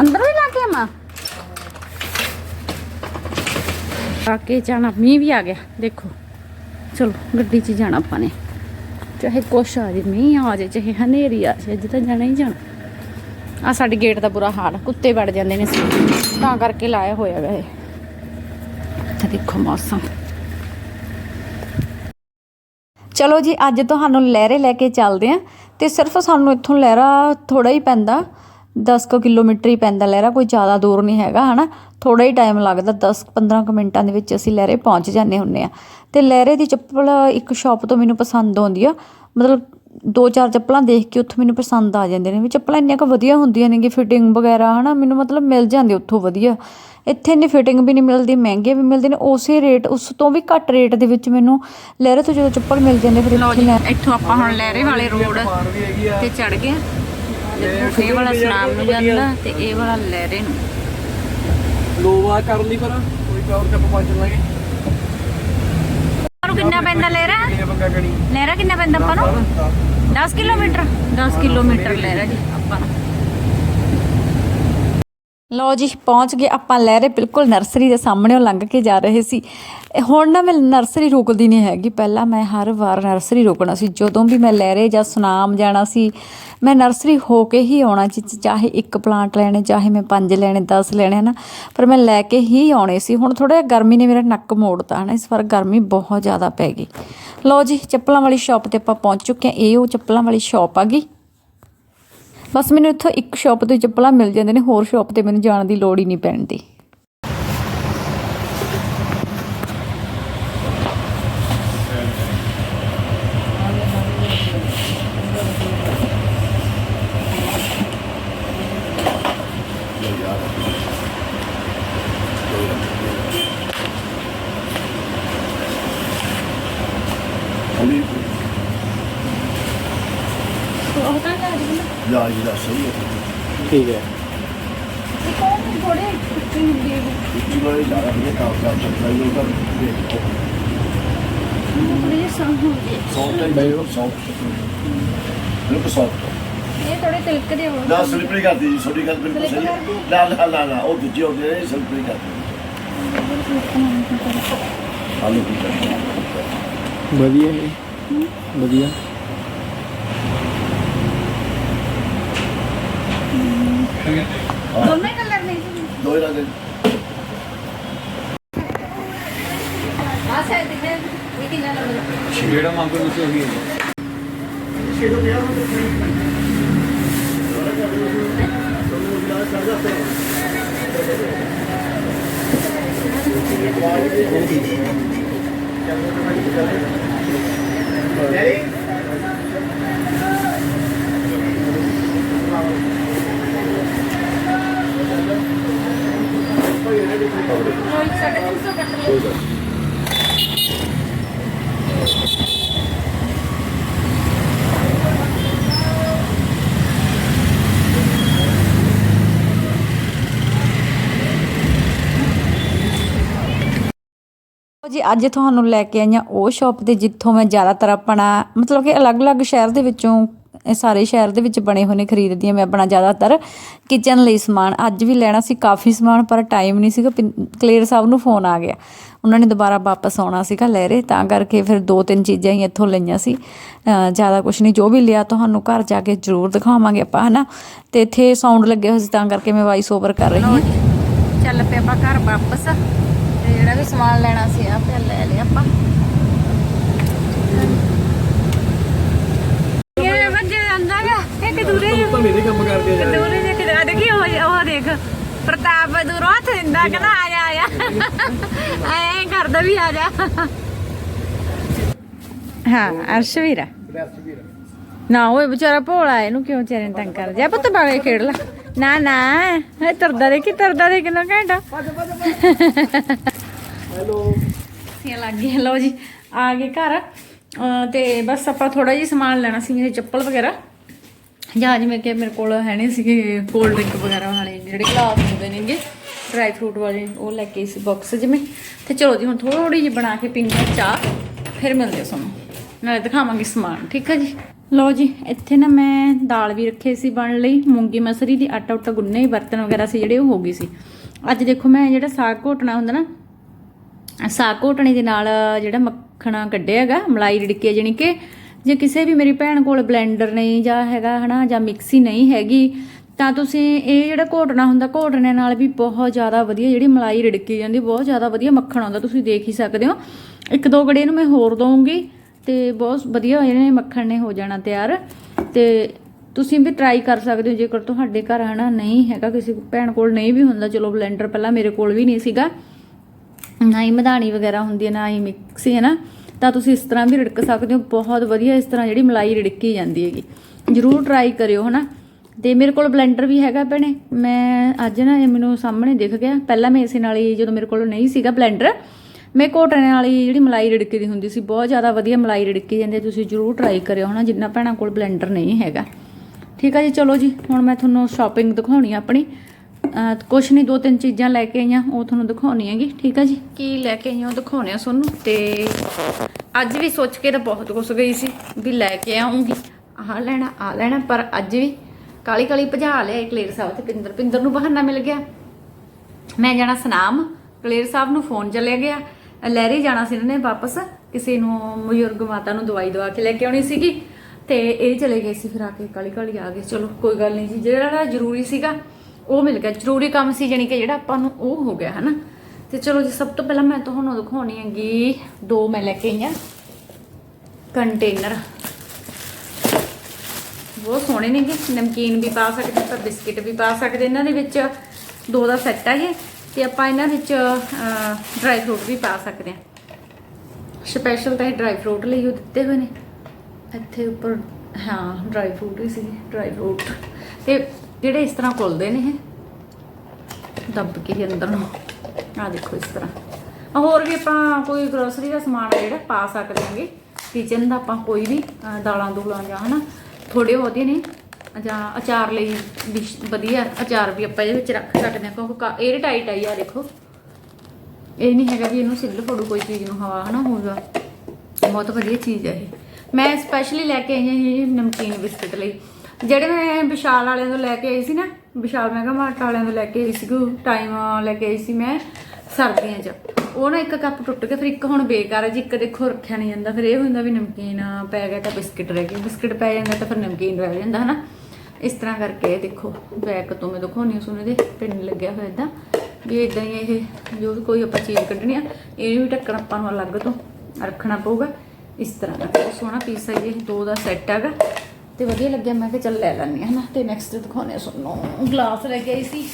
ਅੰਦਰ ਵੀ ਲਾ ਕੇ ਆਵਾਂ ਆ ਕੇ ਜਾਣਾ, ਮੀਂਹ ਵੀ ਆ ਗਿਆ, ਦੇਖੋ। ਚਲੋ, ਗੱਡੀ 'ਚ ਜਾਣਾ ਆਪਾਂ ਨੇ। ਚਾਹੇ ਕੁਛ ਆ ਜੇ, ਮੀਂਹ ਆ ਜੇ, ਚਾਹੇ ਹਨੇਰੀ ਆ ਜੇ, ਅੱਜ ਤਾਂ ਜਾਣਾ ਹੀ ਜਾਣਾ। ਆ ਸਾਡੇ ਗੇਟ ਦਾ ਬੁਰਾ ਹਾਲ ਕੁੱਤੇ ਵੜ ਜਾਂਦੇ ਨੇ ਤਾਂ ਕਰਕੇ ਲਾਇਆ ਹੋਇਆ ਗਾ ਇਹ। ਤੇ ਦੇਖੋ ਮੌਸਮ। ਚਲੋ ਜੀ, ਅੱਜ ਤੁਹਾਨੂੰ ਲਹਿਰੇ ਲੈ ਕੇ ਚੱਲਦੇ ਆਂ। ਤੇ ਸਿਰਫ ਸਾਨੂੰ ਇੱਥੋਂ ਲਹਿਰਾ ਥੋੜਾ ਹੀ ਪੈਂਦਾ। 10 ਕੁ ਕਿਲੋਮੀਟਰ ਹੀ ਪੈਂਦਾ ਲਹਿਰਾ ਕੋਈ ਜ਼ਿਆਦਾ ਦੂਰ ਨਹੀਂ ਹੈਗਾ ਹਨਾ? ਥੋੜਾ ਹੀ ਟਾਈਮ ਲੱਗਦਾ 10 15 ਕੁ ਮਿੰਟਾਂ ਦੇ ਵਿੱਚ ਅਸੀਂ ਲਹਿਰੇ ਪਹੁੰਚ ਜਾਂਦੇ ਹੁੰਨੇ ਆ ਤੇ ਲਹਿਰੇ ਦੀ ਚੱਪਲ ਇੱਕ ਸ਼ਾਪ ਤੋਂ ਮੈਨੂੰ ਪਸੰਦ ਆਉਂਦੀ ਆ। ਮਤਲਬ ਦੋ ਚਾਰ ਚੱਪਲਾਂ ਦੇਖ ਕੇ ਉੱਥੋਂ ਮੈਨੂੰ ਪਸੰਦ ਆ ਜਾਂਦੇ ਨੇ। ਵੀ ਚੱਪਲਾਂ ਇੰਨੀਆਂ ਕੁ ਵਧੀਆ ਹੁੰਦੀਆਂ ਨੇ ਕਿ ਫਿਟਿੰਗ ਵਗੈਰਾ ਹਨਾ? ਮੈਨੂੰ ਮਤਲਬ ਮਿਲ ਜਾਂਦੇ ਉੱਥੋਂ ਵਧੀਆ। ਇੱਥੇ ਇੰਨੀ ਫਿਟਿੰਗ ਵੀ ਨਹੀਂ ਮਿਲਦੀ ਮਹਿੰਗੇ ਵੀ ਮਿਲਦੇ ਨੇ। ਉਸੇ ਰੇਟ ਉਸ ਤੋਂ ਵੀ ਘੱਟ ਰੇਟ ਦੇ ਵਿੱਚ ਮੈਨੂੰ ਲਹਿਰੇ ਤੋਂ ਜਦੋਂ ਚੱਪਲ ਮਿਲ ਜਾਂਦੇ ਫਿਰ ਇੱਥੇ ਆਪਾਂ ਹੁਣ ਲਹਿਰੇ ਵਾਲੇ ਰੋਡ ਤੇ ਚੜ ਗਏ ਦੇਖੋ ਇਹ ਵਾਲਾ ਸਨਾਮ ਨੂੰ ਜਾਂਦਾ ਤੇ ਇਹ ਵਾਲਾ ਲਹਿਰੇ ਨੂੰ। ਲੋਵਾ ਕਰ ਲਈ ਪਰ ਕੋਈ ਕੌਰ ਚੱਪ ਪੰਜ ਲਾਂਗੇ ਨੂੰ ਕਿੰਨਾ ਪੈਂਦਾ ਲਹਿਰਾ ਇਹ ਬੰਗਾ ਗਣੀ ਲਹਿਰਾ ਕਿੰਨਾ ਪੈਂਦਾ ਆਪਾਂ ਨੂੰ? 10 ਕਿਲੋਮੀਟਰ? 10 ਕਿਲੋਮੀਟਰ ਲਹਿਰਾ ਜੀ ਆਪਾਂ ਨੂੰ। ਲੋ ਜੀ, ਪਹੁੰਚ ਗਏ ਆਪਾਂ ਲਹਿਰੇ, ਬਿਲਕੁਲ ਨਰਸਰੀ ਦੇ ਸਾਹਮਣੇ ਲੰਘ ਕੇ ਜਾ ਰਹੇ ਸੀ। ਹੁਣ ਨਾ ਮੈਂ ਨਰਸਰੀ ਰੁਕਦੀ ਨਹੀਂ ਹੈਗੀ। ਪਹਿਲਾਂ ਮੈਂ ਹਰ ਵਾਰ ਨਰਸਰੀ ਰੁਕਣਾ ਸੀ। ਜਦੋਂ ਵੀ ਮੈਂ ਲਹਿਰੇ ਜਾਂ ਸੁਨਾਮ ਜਾਣਾ ਸੀ, ਮੈਂ ਨਰਸਰੀ ਹੋ ਕੇ ਹੀ ਆਉਣਾ ਸੀ। ਚਾਹੇ ਇੱਕ ਪਲਾਂਟ ਲੈਣੇ, ਚਾਹੇ ਮੈਂ ਪੰਜ ਲੈਣੇ 10 ਲੈਣੇ, ਹਨਾ। ਪਰ ਮੈਂ ਲੈ ਕੇ ਹੀ ਆਉਣੇ ਸੀ। ਹੁਣ ਥੋੜਾ ਜਿਹਾ ਗਰਮੀ ਨੇ ਮੇਰਾ ਨੱਕ ਮੋੜਤਾ, ਹਨਾ। ਇਸ ਵਾਰ ਗਰਮੀ ਬਹੁਤ ਜ਼ਿਆਦਾ ਪੈ ਗਈ। ਲੋ ਜੀ, ਚੱਪਲਾਂ ਵਾਲੀ ਸ਼ਾਪ ਤੇ ਆਪਾਂ ਪਹੁੰਚ ਚੁੱਕੇ ਹਾਂ। ਇਹ ਉਹ ਚੱਪਲਾਂ ਵਾਲੀ ਸ਼ਾਪ ਆ ਗਈ। ਬਸ ਮੈਨੂੰ ਇੱਥੋਂ ਇੱਕ ਸ਼ਾਪ ਤੋਂ ਚੱਪਲਾਂ ਮਿਲ ਜਾਂਦੇ ਨੇ, ਹੋਰ ਸ਼ਾਪ ਤੇ ਮੈਨੂੰ ਜਾਣ ਦੀ ਲੋੜ ਹੀ ਨਹੀਂ ਪੈਂਦੀ ਆ ਜਾ ਰਹੀ ਹੈ ਜਾ ਜੀ ਦਾ ਸਹੀ ਹੈ ਠੀਕ ਹੈ। ਇਹ ਕੌਣ ਥੋੜੇ ਕੁੱਤੀ ਹੁੰਦੀ ਹੈ ਇੱਕੀ ਵਾਲੇ ਜਾ ਰਹੇ ਕੰਮ ਕਰ ਸਕਦਾ ਇਹ ਉਹਦਾ ਦੇਖੋ ਥੋੜੀ ਜਿਹੀ ਸਾਂਭ ਹੁੰਦੀ ਹੈ ਸੌ ਤੇ ਬਈ ਸੌ ਲੋਕ ਸੌ ਇਹ ਥੋੜੇ ਤਿਲਕਦੇ ਹੋ ਨਾ ਸਲਿਪਰੀ ਕਰਦੀ ਜੀ ਛੋਟੀ ਗੱਲ ਬਿਲਕੁਲ ਸਹੀ ਹੈ। ਨਾ ਨਾ ਨਾ ਨਾ ਉਹ ਦੂਜੇ ਹੁੰਦੇ ਨੇ ਸਲਿਪਰੀ ਕਰਦੀ ਹਾਲੋ ਕੀ ਕਰਦੀ ਵਧੀਆ ਹੈ ਵਧੀਆ। ਦੋਨੇ ਕਲਰ ਨੇ ਜੀ। ਦੋ ਹੀ ਰੰਗ ਆ ਸਾਈਡ ਤੇ ਇਹ ਕਿੰਨਾ ਨੰਬਰ ਜਿਹੜਾ ਮੰਗੋ ਤੁਸੀਂ ਉਹੀ ਹੈ। ਸਾਢੇ ਤਿੰਨ ਸੌ ਕੱਟ ਲਓ ਜੀ ਜੀ, ਅੱਜ ਤੁਹਾਨੂੰ ਲੈ ਕੇ ਆਈਆਂ ਉਹ ਸ਼ਾਪ ਤੇ ਜਿੱਥੋਂ ਮੈਂ ਜ਼ਿਆਦਾਤਰ ਆਪਣਾ, ਮਤਲਬ ਕਿ ਅਲੱਗ-ਅਲੱਗ ਸ਼ਹਿਰ ਦੇ ਵਿੱਚੋਂ ਇਹ ਸਾਰੇ ਸ਼ਹਿਰ ਦੇ ਵਿੱਚ ਬਣੇ ਹੋਏ ਨੇ ਖਰੀਦਦੀ ਹਾਂ ਮੈਂ ਆਪਣਾ ਜ਼ਿਆਦਾਤਰ ਕਿਚਨ ਲਈ ਸਮਾਨ। ਅੱਜ ਵੀ ਲੈਣਾ ਸੀ ਕਾਫੀ ਸਮਾਨ, ਪਰ ਟਾਈਮ ਨਹੀਂ ਸੀਗਾ। ਪਿੰ- ਕਲੇਰ ਸਾਹਿਬ ਨੂੰ ਫੋਨ ਆ ਗਿਆ। ਉਹਨਾਂ ਨੇ ਦੁਬਾਰਾ ਵਾਪਸ ਆਉਣਾ ਸੀਗਾ ਲਹਿਰੇ। ਤਾਂ ਕਰਕੇ ਫਿਰ ਦੋ ਤਿੰਨ ਚੀਜ਼ਾਂ ਹੀ ਇੱਥੋਂ ਲਈਆਂ ਸੀ। ਜ਼ਿਆਦਾ ਕੁਝ ਨਹੀਂ। ਜੋ ਵੀ ਲਿਆ ਤੁਹਾਨੂੰ ਘਰ ਜਾ ਕੇ ਜ਼ਰੂਰ ਦਿਖਾਵਾਂਗੇ ਆਪਾਂ, ਹਨਾ? ਤੇ ਇੱਥੇ ਸਾਊਂਡ ਲੱਗੇ ਹੋਏ ਸੀ, ਤਾਂ ਕਰਕੇ ਮੈਂ ਵਾਇਸ ਓਵਰ ਕਰ ਰਹੀ ਹਾਂ। ਚੱਲ ਪਏ ਆਪਾਂ ਘਰ ਵਾਪਸ। ਤੇ ਜਿਹੜਾ ਵੀ ਸਮਾਨ ਲੈਣਾ ਸੀ ਆ ਪਿਆ ਲੈ ਲਿਆ ਆਪਾਂ ਇਹ ਵੱਜੇ ਜਾਂਦਾ ਗਾ ਇੱਕ ਦੂਰੇ ਜਿਹੇ- ਤਾਂ ਮੇਰੇ ਕੰਮ ਕਰਦੇ ਜਾ ਦੂਰੇ ਜੇ ਕਿਤੇ ਅੜ ਗਈ ਉਹ ਉਹ ਦੇਖ ਪ੍ਰਤਾਪ ਦੂਰੋਂ ਦਿੰਦਾ ਕਹਿੰਦਾ ਆ ਜਾ ਆ ਜਾ। ਐਂ ਕਰਦਾ ਵੀ ਆ ਜਾ। ਹਾਂ ਅਰਸ਼ਵੀਰਾ। ਨਾ ਉਹ ਵਿਚਾਰਾ ਭੋਲਾ ਇਹਨੂੰ ਕਿਉਂ ਵਿਚਾਰੇ ਨੂੰ ਤੰਗ ਕਰ ਜਾ ਪੁੱਤ ਬਾਗੇ ਖੇਡ ਲੈ। ਨਾ ਨਾ ਇਹ ਤਰਦਾ ਦੇ ਕੀ ਤਰਦਾ ਦੇ ਕਿੰਨਾ ਘੰਟਾ ਹੈਲੋ ਸੀ ਲੱਗ ਗਈ ਲਓ ਜੀ ਆ ਗਏ ਘਰ। ਤੇ ਬਸ ਆਪਾਂ ਥੋੜਾ ਜਿਹਾ ਸਮਾਨ ਲੈਣਾ ਸੀ ਮੇਰੇ ਚੱਪਲ ਵਗੈਰਾ। ਜਾਂ ਜਿਵੇਂ ਕਿ ਮੇਰੇ ਕੋਲ ਹੈ ਨਹੀਂ ਸੀਗੇ ਕੋਲਡ ਡਰਿੰਕ ਵਗੈਰਾ ਵਾਲੇ ਜਿਹੜੇ ਗਲਾਸ ਹੁੰਦੇ ਨੇਗੇ। ਡਰਾਈ ਫਰੂਟ ਵਾਲੇ ਉਹ ਲੈ ਕੇ ਸੀ ਬਾਕਸ ਜਿਵੇਂ। ਤੇ ਚਲੋ ਜੀ, ਹੁਣ ਥੋੜੀ ਜਿਹੀ ਬਣਾ ਕੇ ਪੀਂਦੇ ਹਾਂ ਚਾਹ, ਫਿਰ ਮਿਲਦੇ ਹਾਂ ਤੁਹਾਨੂੰ। ਨਾਲੇ ਦਿਖਾਵਾਂਗੇ ਸਮਾਨ, ਠੀਕ ਹੈ ਜੀ? ਲਓ ਜੀ, ਇੱਥੇ ਨਾ ਮੈਂ ਦਾਲ ਵੀ ਰੱਖੇ ਸੀ ਬਣ ਲਈ। ਮੂੰਗੀ ਮਸਰੀ ਦੀ ਆਟਾ ਉਟਾ ਗੁੰਨੇ ਬਰਤਨ ਵਗੈਰਾ ਸੀ ਜਿਹੜੇ, ਉਹ ਹੋ ਗਈ ਸੀ। ਅੱਜ ਦੇਖੋ ਮੈਂ ਜਿਹੜਾ ਸਾਗ ਘੋਟਣਾ ਹੁੰਦਾ ਨਾ, ਸਾਗ ਘੋਟਣੇ ਦੇ ਨਾਲ ਜਿਹੜਾ ਮੱਖਣਾ ਕੱਢਿਆ ਹੈਗਾ, ਮਲਾਈ ਰਿੜਕੀ ਜਾਨੀ ਕਿ, ਜੇ ਕਿਸੇ ਵੀ ਮੇਰੀ ਭੈਣ ਕੋਲ ਬਲੈਂਡਰ ਨਹੀਂ ਜਾਂ ਹੈਗਾ ਹਨਾ, ਜਾਂ ਮਿਕਸੀ ਨਹੀਂ ਹੈਗੀ ਤਾਂ ਤੁਸੀਂ ਇਹ ਜਿਹੜਾ ਘੋਟਣਾ ਹੁੰਦਾ, ਘੋਟਣੇ ਨਾਲ ਵੀ ਬਹੁਤ ਜ਼ਿਆਦਾ ਵਧੀਆ ਜਿਹੜੀ ਮਲਾਈ ਰਿੜਕੀ ਜਾਂਦੀ, ਬਹੁਤ ਜ਼ਿਆਦਾ ਵਧੀਆ ਮੱਖਣ ਆਉਂਦਾ, ਤੁਸੀਂ ਦੇਖ ਹੀ ਸਕਦੇ ਹੋ। ਇੱਕ ਦੋ ਗੜੇ ਨੂੰ ਮੈਂ ਹੋਰ ਦਊਂਗੀ ਤੇ ਬਹੁਤ ਵਧੀਆ ਜਿਹੜੇ ਮੱਖਣ ਨੇ ਹੋ ਜਾਣਾ ਤਿਆਰ। ਤੇ ਤੁਸੀਂ ਵੀ ਟਰਾਈ ਕਰ ਸਕਦੇ ਹੋ, ਜੇਕਰ ਤੁਹਾਡੇ ਘਰ ਹਨਾ ਨਹੀਂ ਹੈਗਾ, ਕਿਸੇ ਭੈਣ ਕੋਲ ਨਹੀਂ ਵੀ ਹੁੰਦਾ, ਚਲੋ ਬਲੈਂਡਰ ਪਹਿਲਾਂ ਮੇਰੇ ਕੋਲ ਵੀ ਨਹੀਂ ਸੀਗਾ। ਨਾ ਹੀ ਮਧਾਣੀ ਵਗੈਰਾ ਹੁੰਦੀ ਹੈ, ਨਾ ਹੀ ਮਿਕਸੀ ਹੈ ਨਾ, ਤਾਂ ਤੁਸੀਂ ਇਸ ਤਰ੍ਹਾਂ ਵੀ ਰਿੜਕ ਸਕਦੇ ਹੋ, ਬਹੁਤ ਵਧੀਆ ਇਸ ਤਰ੍ਹਾਂ ਜਿਹੜੀ ਮਲਾਈ ਰਿੜਕੀ ਜਾਂਦੀ ਹੈਗੀ। ਜਰੂਰ ਟਰਾਈ ਕਰਿਓ ਹਨਾ। ਤੇ ਮੇਰੇ ਕੋਲ ਬਲੈਂਡਰ ਵੀ ਹੈਗਾ ਭੈਣੇ। ਮੈਂ ਅੱਜ ਨਾ ਇਹ ਮੈਨੂੰ ਸਾਹਮਣੇ ਦਿਖ ਗਿਆ। ਪਹਿਲਾਂ ਮੈਂ ਇਸੇ ਨਾਲ ਹੀ ਜਦੋਂ ਮੇਰੇ ਕੋਲ ਨਹੀਂ ਸੀਗਾ ਬਲੈਂਡਰ, ਮੈਂ ਘੋਟਣੇ ਵਾਲੀ ਜਿਹੜੀ ਮਲਾਈ ਰਿੜਕੀ ਦੀ ਹੁੰਦੀ ਸੀ, ਬਹੁਤ ਜ਼ਿਆਦਾ ਵਧੀਆ ਮਲਾਈ ਰਿੜਕੀ ਜਾਂਦੀ ਹੈ ਤੁਸੀਂ ਜਰੂਰ ਟਰਾਈ ਕਰਿਓ ਹਨਾ, ਜਿੰਨਾ ਭੈਣਾਂ ਕੋਲ ਬਲੈਂਡਰ ਨਹੀਂ ਹੈਗਾ। ਠੀਕ ਆ ਜੀ, ਚਲੋ ਜੀ, ਹੁਣ ਮੈਂ ਤੁਹਾਨੂੰ ਸ਼ਾਪਿੰਗ ਦਿਖਾਉਣੀ ਆ ਆਪਣੀ। ਕੁਛ ਨਹੀਂ ਦੋ ਤਿੰਨ ਚੀਜ਼ਾਂ ਲੈ ਕੇ ਆਈਆਂ, ਉਹ ਤੁਹਾਨੂੰ ਦਿਖਾਉਣੀ ਹੈਗੀ, ਠੀਕ ਆ ਜੀ? ਕੀ ਲੈ ਕੇ ਆਈਆਂ ਉਹ ਦਿਖਾਉਣੇ ਆ ਤੁਹਾਨੂੰ, ਤੇ ਅੱਜ ਵੀ ਸੋਚ ਕੇ ਤਾਂ ਬਹੁਤ ਕੁਛ ਗਈ ਸੀ, ਵੀ ਲੈ ਕੇ ਆਉਂਗੀ ਆਹ ਲੈਣਾ ਆ ਲੈਣਾ, ਪਰ ਅੱਜ ਵੀ ਕਾਲੀ ਕਾਲੀ ਭਜਾ ਲਿਆ ਕਲੇਰ ਸਾਹਿਬ ਤੇ ਪਿੰਦਰ। ਪਿੰਦਰ ਨੂੰ ਬਹਾਨਾ ਮਿਲ ਗਿਆ। ਮੈਂ ਜਾਣਾ ਸਨਾਮ। ਕਲੇਰ ਸਾਹਿਬ ਨੂੰ ਫੋਨ ਚੱਲਿਆ ਗਿਆ। ਲਹਿਰੇ ਜਾਣਾ ਸੀ ਇਹਨਾਂ ਨੇ ਵਾਪਸ। ਕਿਸੇ ਨੂੰ, ਬਜ਼ੁਰਗ ਮਾਤਾ ਨੂੰ ਦਵਾਈ ਦਵਾ ਕੇ ਲੈ ਕੇ ਆਉਣੀ ਸੀਗੀ। ਤੇ ਇਹ ਚਲੇ ਗਏ ਸੀ ਫਿਰ ਆ ਕੇ ਕਾਲੀ ਕਾਲੀ ਆ ਗਏ। ਚਲੋ, ਕੋਈ ਗੱਲ ਨਹੀਂ ਜੀ। ਜਿਹੜਾ ਜ਼ਰੂਰੀ ਸੀਗਾ, ਉਹ ਮਿਲ ਗਿਆ। ਜ਼ਰੂਰੀ ਕੰਮ ਸੀ ਜਾਣੀ ਕਿ ਜਿਹੜਾ ਆਪਾਂ ਨੂੰ ਉਹ ਹੋ ਗਿਆ, ਹਨਾ? ਤੇ ਚਲੋ ਜੀ, ਸਭ ਤੋਂ ਪਹਿਲਾਂ ਮੈਂ ਤੁਹਾਨੂੰ ਦਿਖਾਉਣੀ ਹੈਗੀ ਦੋ ਮੈਂ ਲੈ ਕੇ ਆਈਆਂ। ਕੰਟੇਨਰ। ਬਹੁਤ ਸੋਹਣੇ ਨੇਗੇ। ਨਮਕੀਨ ਵੀ ਪਾ ਸਕਦੇ, ਆਪਾਂ ਬਿਸਕਿਟ ਵੀ ਪਾ ਸਕਦੇ। ਇਹਨਾਂ ਦੇ ਵਿੱਚ ਦੋ ਦਾ ਸੈੱਟ ਹੈ ਇਹ ਤੇ ਆਪਾਂ ਇਹਨਾਂ ਵਿੱਚ ਡਰਾਈ ਫਰੂਟ ਵੀ ਪਾ ਸਕਦੇ ਹਾਂ ਸਪੈਸ਼ਲ ਤਾਂ ਇਹ ਡਰਾਈ ਫਰੂਟ ਲਈ ਉਹ ਦਿੱਤੇ ਹੋਏ ਨੇ। ਇੱਥੇ ਉੱਪਰ, ਹਾਂ ਡਰਾਈ ਫਰੂਟ ਹੀ ਸੀ ਡਰਾਈ ਫਰੂਟ ਤੇ ਜਿਹੜੇ ਇਸ ਤਰ੍ਹਾਂ ਖੁੱਲਦੇ ਨੇ ਇਹ, ਦੱਬ ਕੇ ਅੰਦਰ ਨੂੰ। ਆ ਦੇਖੋ ਇਸ ਤਰ੍ਹਾਂ। ਹੋਰ ਵੀ ਆਪਾਂ ਕੋਈ ਗਰੋਸਰੀ ਦਾ ਸਮਾਨ ਜਿਹੜਾ ਪਾ ਸਕਦੇ ਹਾਂਗੇ। ਕਿਚਨ ਦਾ ਆਪਾਂ ਕੋਈ ਵੀ ਦਾਲਾਂ ਦੂਲਾਂ ਜਾਂ ਹਨਾ ਥੋੜੇ ਬਹੁਤੇ ਨੇ। ਜਾਂ ਅਚਾਰ ਲਈ ਵੀ ਵਧੀਆ, ਅਚਾਰ ਵੀ ਆਪਾਂ ਇਹਦੇ ਵਿੱਚ ਰੱਖ ਸਕਦੇ ਹਾਂ, ਕਿਉਂਕਿ 에ਅਰ ਟਾਈਟ ਆਈ ਆ ਦੇਖੋ। ਇਹ ਨਹੀਂ ਹੈਗਾ ਵੀ ਇਹਨੂੰ ਸਿੱਲ ਫੜੂ ਕੋਈ ਚੀਜ਼ ਨੂੰ ਹਵਾ ਹਨਾ ਹੋਊਗਾ। ਬਹੁਤ ਵਧੀਆ ਚੀਜ਼ ਹੈ ਇਹ। ਮੈਂ ਸਪੈਸ਼ਲੀ ਲੈ ਕੇ ਆਈ ਹਾਂ ਇਹ ਨਮਕੀਨ ਬਿਸਕਟ ਲਈ। ਜਿਹੜੇ ਮੈਂ ਵਿਸ਼ਾਲ ਵਾਲਿਆਂ ਤੋਂ ਲੈ ਕੇ ਆਈ ਸੀ ਨਾ, ਵਿਸ਼ਾਲ ਮੈਗਾ ਮਾਰਟ ਵਾਲਿਆਂ ਤੋਂ ਲੈ ਕੇ ਆਈ ਸੀ, ਟਾਈਮ ਲੈ ਕੇ ਆਈ ਸੀ ਮੈਂ। ਸਰਦੀਆਂ 'ਚ। ਉਹ ਨਾ ਇੱਕ ਕੱਪ ਟੁੱਟ ਗਿਆ, ਫਿਰ ਇੱਕ ਹੁਣ ਬੇਕਾਰ ਹੈ ਜੀ, ਇੱਕ ਦੇਖੋ ਰੱਖਿਆ ਨਹੀਂ ਜਾਂਦਾ, ਫਿਰ ਇਹ ਹੁੰਦਾ ਵੀ ਨਮਕੀਨ ਪੈ ਗਿਆ ਤਾਂ ਬਿਸਕਿਟ ਰਹਿ ਗਏ, ਬਿਸਕਿਟ ਪੈ ਜਾਂਦਾ ਤਾਂ ਫਿਰ ਨਮਕੀਨ ਰਹਿ ਜਾਂਦਾ, ਹਨਾ। ਇਸ ਤਰ੍ਹਾਂ ਕਰਕੇ ਦੇਖੋ, ਬੈਕ ਤੋਂ ਮੈਂ ਦਿਖਾਉਣੀ ਆ ਸੁਣੇ ਦੇ, ਪਿੰਨ ਲੱਗਿਆ ਹੋਇਆ ਇਦਾਂ ਵੀ ਇਦਾਂ ਹੀ ਇਹ, ਜੋ ਵੀ ਕੋਈ ਆਪਾਂ ਚੀਜ਼ ਕੱਢਣੀ ਆ ਇਹਨੂੰ ਵੀ ਢੱਕਣ ਆਪਾਂ ਨੂੰ ਅਲੱਗ ਤੋਂ ਰੱਖਣਾ ਪਊਗਾ। ਇਸ ਤਰ੍ਹਾਂ ਦਾ ਸੋਹਣਾ ਪੀਸ ਹੈ ਇਹ ਦੋ ਦਾ ਸੈੱਟ ਹੈਗਾ। ਤੇ ਵਧੀਆ ਲੱਗਿਆ, ਮੈਂ ਕਿਹਾ ਚੱਲ ਲੈ ਲੈਣੀ ਨਾ ਤੇ ਨੈਕਸਟ ਦਿਖਾਉਣੇ ਸੁਣੋ ਗਲਾਸ ਲੈ ਕੇ ਆਈ ਸੀ।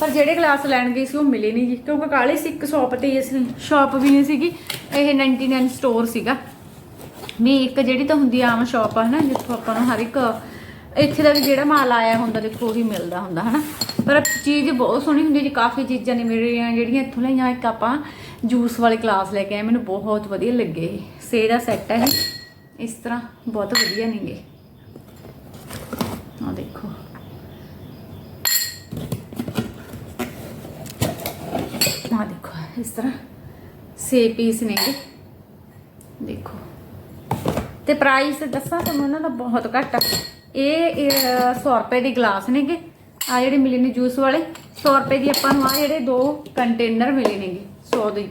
ਪਰ ਜਿਹੜੇ ਗਲਾਸ ਲੈਣ ਗਈ ਸੀ ਉਹ ਮਿਲੇ ਨਹੀਂ ਜੀ, ਕਿਉਂਕਿ ਕਾਲੀ ਸੀ ਇੱਕ ਸ਼ਾਪ ਤੇ ਅਸੀਂ ਸ਼ਾਪ ਵੀ ਨਹੀਂ ਸੀਗੀ, ਇਹ 99 ਸਟੋਰ ਸੀਗਾ। ਵੀ ਇੱਕ ਜਿਹੜੀ ਤਾਂ ਹੁੰਦੀ ਆਮ ਸ਼ਾਪ ਆ, ਹਨਾ, ਜਿੱਥੋਂ ਆਪਾਂ ਨੂੰ ਹਰ ਇੱਕ, ਇੱਥੇ ਦਾ ਵੀ ਜਿਹੜਾ ਮਾਲ ਆਇਆ ਹੁੰਦਾ, ਦੇਖੋ, ਉਹੀ ਮਿਲਦਾ ਹੁੰਦਾ, ਹਨਾ। ਪਰ ਚੀਜ਼ ਬਹੁਤ ਸੋਹਣੀ ਹੁੰਦੀ ਹੈ ਜੀ, ਕਾਫੀ ਚੀਜ਼ਾਂ ਨੇ ਮੇਰੇ ਜਿਹੜੀਆਂ ਇੱਥੋਂ ਲਈਆਂ, ਇੱਕ ਆਪਾਂ ਜੂਸ ਵਾਲੇ ਗਲਾਸ ਲੈ ਕੇ ਆਏ, ਮੈਨੂੰ ਬਹੁਤ ਵਧੀਆ ਲੱਗੇ ਇਹ। ਸੇ ਦਾ ਸੈੱਟ ਹੈ ਇਸ ਤਰ੍ਹਾਂ ਬਹੁਤ ਵਧੀਆ ਨੇਗੇ। ਆ ਦੇਖੋ ਆ ਦੇਖੋ ਇਸ ਤਰ੍ਹਾਂ ਸੇ ਪੀਸ ਨੇਗੇ ਦੇਖੋ। ਤੇ ਪ੍ਰਾਈਸ ਦੱਸਾਂ ਤੁਹਾਨੂੰ, ਇਹਨਾਂ ਦਾ ਬਹੁਤ ਘੱਟ ਆ। ਇਹ ਇਹ 100 ਰੁਪਏ ਦੀ ਗਲਾਸ ਨੇਗੇ। ਆ ਜਿਹੜੇ ਮਿਲੇ ਨੇ ਜੂਸ ਵਾਲੇ 100 ਰੁਪਏ ਦੀ ਆਪਾਂ ਨੂੰ ਆ ਜਿਹੜੇ ਦੋ ਕੰਟੇਨਰ ਮਿਲੇ ਨੇਗੇ 100 ਦੇ।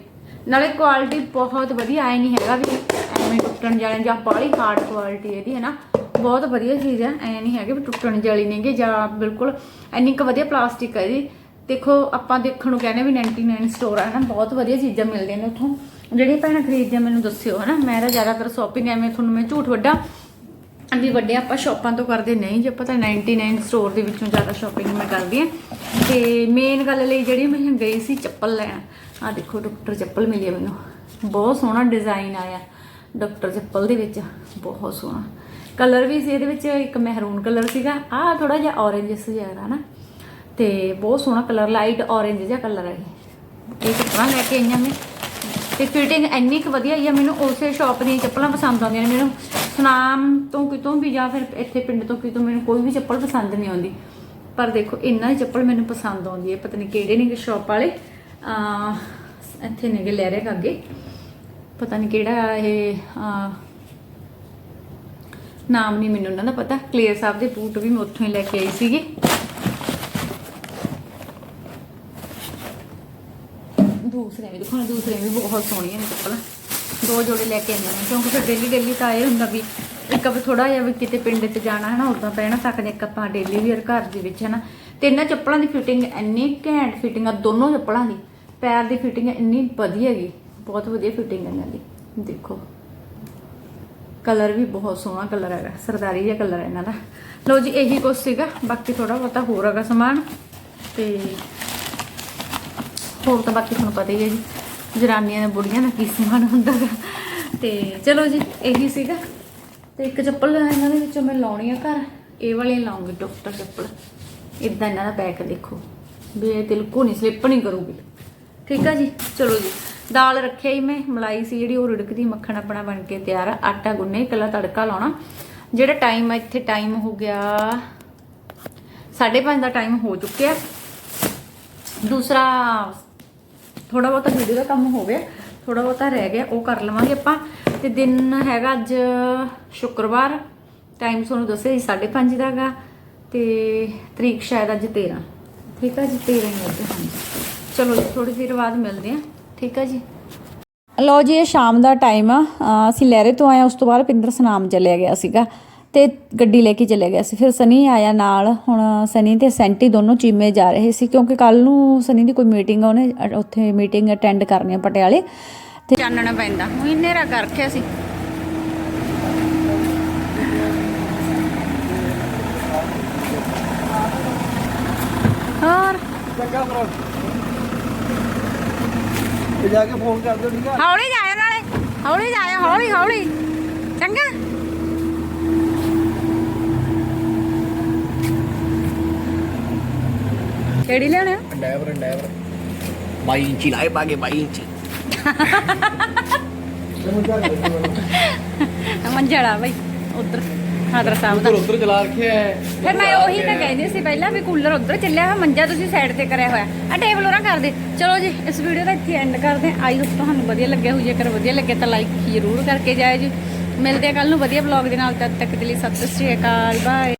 ਨਾਲੇ ਕੁਆਲਿਟੀ ਬਹੁਤ ਵਧੀਆ ਆਏ ਨਹੀਂ ਹੈਗਾ ਵੀ ਐਵੇਂ ਟੁੱਟਣ ਜਾਣੇ ਜਾਂ ਬਾਹਲੀ ਹਾਰਡ ਕੁਆਲਿਟੀ ਇਹਦੀ, ਹੈ ਨਾ? ਬਹੁਤ ਵਧੀਆ ਚੀਜ਼ ਹੈ, ਐ ਨਹੀਂ ਹੈਗੇ ਵੀ ਟੁੱਟਣ ਜਾਲੀ ਨੇਗੇ ਜਾਂ ਬਿਲਕੁਲ ਇੰਨੀ ਕੁ ਵਧੀਆ ਪਲਾਸਟਿਕ ਹੈ ਇਹਦੀ। ਦੇਖੋ, ਆਪਾਂ ਦੇਖਣ ਨੂੰ ਕਹਿੰਦੇ ਵੀ 99 ਸਟੋਰ ਹੈ ਨਾ ਬਹੁਤ ਵਧੀਆ ਚੀਜ਼ਾਂ ਮਿਲਦੀਆਂ ਨੇ ਉੱਥੋਂ। ਜਿਹੜੀਆਂ ਭੈਣਾਂ ਖਰੀਦਦੀਆਂ, ਮੈਨੂੰ ਦੱਸਿਓ, ਹਨਾ? ਮੈਂ ਤਾਂ ਜ਼ਿਆਦਾਤਰ ਸ਼ਾਪਿੰਗ ਐਵੇਂ ਤੁਹਾਨੂੰ ਮੈਂ ਝੂਠ ਵੱਡਾ ਵੀ ਵੱਡੇ ਆਪਾਂ ਸ਼ਾਪਾਂ ਤੋਂ ਕਰਦੇ ਨਹੀਂ, ਜੇ ਪਤਾ 99 ਸਟੋਰ ਦੇ ਵਿੱਚੋਂ ਜ਼ਿਆਦਾ ਸ਼ਾਪਿੰਗ ਮੈਂ ਕਰਦੀ ਹਾਂ। ਤੇ ਮੇਨ ਗੱਲ ਲਈ ਜਿਹੜੀ ਮੈਂ ਗਈ ਸੀ ਚੱਪਲ ਲੈਣ ਆ ਦੇਖੋ ਡਾਕਟਰ ਚੱਪਲ ਮਿਲੀ ਆ ਮੈਨੂੰ। ਬਹੁਤ ਸੋਹਣਾ ਡਿਜ਼ਾਈਨ ਆਇਆ ਡਾਕਟਰ ਚੱਪਲ ਦੇ ਵਿੱਚ, ਬਹੁਤ ਸੋਹਣਾ। ਕਲਰ ਵੀ ਸੀ ਇਹਦੇ ਵਿੱਚ, ਇੱਕ ਮਹਿਰੂਨ ਕਲਰ ਸੀਗਾ। ਆ ਥੋੜਾ ਜਿਹਾ orange ਜਿਹਾ ਨਾ ਤੇ ਬਹੁਤ ਸੋਹਣਾ ਕਲਰ, ਲਾਈਟ orange ਜਿਹਾ ਕਲਰ ਹੈ ਇਹ। ਚੱਪਲਾਂ ਲੈ ਕੇ ਆਈਆਂ ਮੈਂ। ਤੇ ਫਿਟਿੰਗ ਇੰਨੀ ਕੁ ਵਧੀਆ ਆਈ ਆ, ਮੈਨੂੰ ਉਸੇ ਸ਼ਾਪ ਦੀਆਂ ਚੱਪਲਾਂ ਪਸੰਦ ਆਉਂਦੀਆਂ ਨੇ। ਮੈਨੂੰ ਸੁਨਾਮ ਤੋਂ ਕਿਤੋਂ ਵੀ ਜਾਂ ਫਿਰ ਇੱਥੇ ਪਿੰਡ ਤੋਂ ਕਿਤੋਂ ਮੈਨੂੰ ਕੋਈ ਵੀ ਚੱਪਲ ਪਸੰਦ ਨਹੀਂ ਆਉਂਦੀ। ਪਰ ਦੇਖੋ, ਇੰਨਾ ਹੀ ਚੱਪਲ ਮੈਨੂੰ ਪਸੰਦ ਆਉਂਦੀ ਹੈ। ਪਤਾ ਨਹੀਂ ਕਿਹੜੇ ਨੇ ਸ਼ਾਪ ਵਾਲੇ। ਆ ਇੱਥੇ ਨੇਗੇ ਲੈ ਰਹੇ ਅੱਗੇ। ਪਤਾ ਨਹੀਂ ਕਿਹੜਾ ਇਹ ਨਾਮ ਨਹੀਂ ਮੈਨੂੰ ਉਹਨਾਂ ਦਾ ਪਤਾ। ਕਲੀਅਰ ਸਾਹਿਬ ਦੇ ਬੂਟ ਵੀ ਮੈਂ ਉੱਥੋਂ ਹੀ ਲੈ ਕੇ ਆਈ ਸੀਗੀ। ਦੂਸਰੇ ਵੀ, ਦੇਖੋ ਨਾ ਦੂਸਰੇ ਵੀ ਬਹੁਤ ਸੋਹਣੀਆਂ ਨੇ ਚੱਪਲਾਂ। ਦੋ ਜੋੜੇ ਲੈ ਕੇ ਆਉਂਦੇ ਨੇ, ਕਿਉਂਕਿ ਫਿਰ ਡੇਲੀ ਡੇਲੀ ਤਾਂ ਇਹ ਹੁੰਦਾ ਵੀ ਇੱਕ ਆਪਾਂ ਥੋੜਾ ਜਿਹਾ ਵੀ ਕਿਤੇ ਪਿੰਡ 'ਚ ਜਾਣਾ ਹੈ ਨਾ, ਉਦਾਂ ਪਹਿਣਾ ਸਕਦੇ ਇੱਕ ਆਪਾਂ ਡੇਲੀ ਵੀਅਰ ਘਰ ਦੇ ਵਿੱਚ, ਹੈ ਨਾ। ਤੇ ਇਹਨਾਂ ਚੱਪਲਾਂ ਦੀ ਫਿਟਿੰਗ ਇੰਨੀ ਘੈਂਟ ਫਿਟਿੰਗ ਆ, ਦੋਨੋਂ ਚੱਪਲਾਂ ਦੀ। ਪੈਰ ਦੀ ਫਿਟਿੰਗ ਇੰਨੀ ਵਧੀਆ ਹੈਗੀ, ਬਹੁਤ ਵਧੀਆ ਫਿਟਿੰਗ ਇਹਨਾਂ ਦੀ, ਦੇਖੋ। ਕਲਰ ਵੀ ਬਹੁਤ ਸੋਹਣਾ ਕਲਰ ਹੈਗਾ, ਸਰਦਾਰੀ ਜਿਹਾ ਕਲਰ ਹੈ ਇਹਨਾਂ ਦਾ। ਲੋ ਜੀ, ਇਹੀ ਕੁਛ ਸੀਗਾ, ਬਾਕੀ ਥੋੜਾ ਬਹੁਤਾ ਹੋਰ ਹੈਗਾ ਸਮਾਨ। ਤੇ ਹੋਰ ਤਾਂ ਬਾਕੀ ਤੁਹਾਨੂੰ ਪਤਾ ਹੀ ਹੈ ਜੀ, ਜਨਾਨੀਆਂ ਦੇ ਬੁੜੀਆਂ ਦਾ ਕੀ ਸਮਾਨ ਹੁੰਦਾ ਗਾ। ਤੇ ਚਲੋ ਜੀ, ਇਹੀ ਸੀਗਾ। ਤੇ ਇੱਕ ਚੱਪਲ ਇਹਨਾਂ ਦੇ ਵਿੱਚੋਂ ਮੈਂ ਲਾਉਣੀ ਆ ਘਰ। ਇਹ ਵਾਲੀ ਲਾਉਂਗੀ, ਡਾਕਟਰ ਚੱਪਲ। ਇਦਾਂ ਇਹਨਾਂ ਦਾ ਪੈਕ ਦੇਖੋ, ਵੀ ਇਹ ਤਿਲਕੂ ਨਹੀਂ ਸਲਿੱਪ ਨਹੀਂ ਕਰੂਗੀ। ਠੀਕ ਆ ਜੀ, ਚਲੋ ਜੀ। ਦਾਲ ਰੱਖਿਆ ਹੀ ਮੈਂ, ਮਲਾਈ ਸੀ ਜਿਹੜੀ, ਉਹ ਰਿੜਕਦੀ, ਮੱਖਣ ਆਪਣਾ ਬਣ ਕੇ ਤਿਆਰ ਆ। ਆਟਾ ਗੁੰਨੇ ਇਕੱਲਾ ਤੜਕਾ ਲਾਉਣਾ। ਜਿਹੜਾ ਟਾਈਮ ਆ, ਇੱਥੇ ਟਾਈਮ ਹੋ ਗਿਆ 5:30 ਦਾ ਟਾਈਮ ਹੋ ਚੁੱਕਿਆ। ਦੂਸਰਾ ਥੋੜਾ ਬਹੁਤਾ ਵੀਡੀਓ ਦਾ ਕੰਮ ਹੋ ਗਿਆ ਥੋੜਾ ਬਹੁਤਾ ਰਹਿ ਗਿਆ, ਉਹ ਕਰ ਲਵਾਂਗੇ ਆਪਾਂ। ਤੇ ਦਿਨ ਹੈਗਾ ਅੱਜ ਸ਼ੁੱਕਰਵਾਰ ਟਾਈਮ ਤੁਹਾਨੂੰ ਦੱਸਿਆ ਜੀ 5:30 ਦਾ ਹੈਗਾ, ਤੇ ਤਰੀਕ ਸ਼ਾਇਦ ਅੱਜ 13 ਠੀਕ ਆ ਜੀ 13 ਹੀ ਅੱਜ, ਹਾਂਜੀ। ਚਲੋ ਜੀ ਥੋੜੀ ਦੇਰ ਬਾਅਦ ਮਿਲਦੇ ਆ ਠੀਕ ਆ ਜੀ। ਲਓ ਜੀ, ਇਹ ਸ਼ਾਮ ਦਾ ਟਾਈਮ ਆ। ਅਸੀਂ ਲਹਿਰੇ ਤੋਂ ਆਏ ਉਸ ਤੋਂ ਬਾਅਦ ਪਿੰਦਰ ਸਨਾਮ ਚਲਿਆ ਗਿਆ ਸੀਗਾ। ਤੇ ਗੱਡੀ ਲੈ ਕੇ ਚਲੇ ਗਿਆ ਸੀ। ਫਿਰ ਸਨੀ ਆਇਆ ਨਾਲ ਹੁਣ ਸਨੀ ਤੇ ਸੈਂਟੀ ਦੋਨੋਂ ਚੀਮੇ ਜਾ ਰਹੇ ਸੀ ਕਿਉਂਕਿ ਕੱਲ ਨੂੰ ਸਨੀ ਦੀ ਕੋਈ ਮੀਟਿੰਗ ਆ ਉਹਨੇ ਉੱਥੇ ਮੀਟਿੰਗ ਅਟੈਂਡ ਕਰਨੀ ਆ ਪਟਿਆਲੇ। ਤੇ ਚਾਨਣਾ ਪੈਂਦਾ। ਉਹ ਹਨੇਰਾ ਕਰ ਰੱਖਿਆ ਸੀ। ਹੋਰ? ਚੰਗਾ ਫਿਰ ਤੇ ਜਾ ਕੇ ਫੋਨ ਕਰ ਦਿਓ ਠੀਕ ਆ? ਹੌਲੀ ਜਾਇਓ ਨਾਲੇ। ਹੌਲੀ ਜਾਇਓ ਹੌਲੀ ਹੌਲੀ। ਚੰਗਾ। ਕਿਹੜੀ ਲੈਣਾ ਡਰਾਈਵਰ ਡਰਾਈਵਰ 22 ਇੰਚੀ ਲਾਏ ਬਾਗੇ 22 ਇੰਚੀ। [laughs] ਮੰਝੜਾ ਬਈ ਉਧਰ ਫਾਦਰ ਸਾਹਿਬ ਦਾ। ਉਧਰ ਚਲਾ ਰੱਖਿਆ ਹੈ। ਫਿਰ ਮੈਂ ਉਹੀ ਤਾਂ ਕਹਿੰਦੀ ਸੀ ਪਹਿਲਾਂ ਵੀ ਕੂਲਰ ਉਧਰ ਚੱਲਿਆ ਹੋਇਆ ਮੰਜਾ ਤੁਸੀਂ ਸਾਈਡ ਤੇ ਕਰਿਆ ਹੋਇਆ। ਆ ਟੇਬਲ ਉਹਨਾਂ ਕਰ ਦੇ। ਚਲੋ ਜੀ ਇਸ ਵੀਡੀਓ ਦਾ ਇੱਥੇ ਐਂਡ ਕਰਦੇ ਹਾਂ। ਆਈ ਹੋਪ ਤੁਹਾਨੂੰ ਵਧੀਆ ਲੱਗਿਆ ਹੋ ਜੇਕਰ ਵਧੀਆ ਲੱਗਿਆ ਤਾਂ ਲਾਈਕ ਜ਼ਰੂਰ ਕਰਕੇ ਜਾਇਓ ਜੀ। ਮਿਲਦੇ ਆ ਕੱਲ ਨੂੰ ਵਧੀਆ ਬਲੌਗ ਦੇ ਨਾਲ। ਤਦ ਤੱਕ ਦੇ ਲਈ ਸਤਿ ਸ਼੍ਰੀ ਅਕਾਲ ਬਾਏ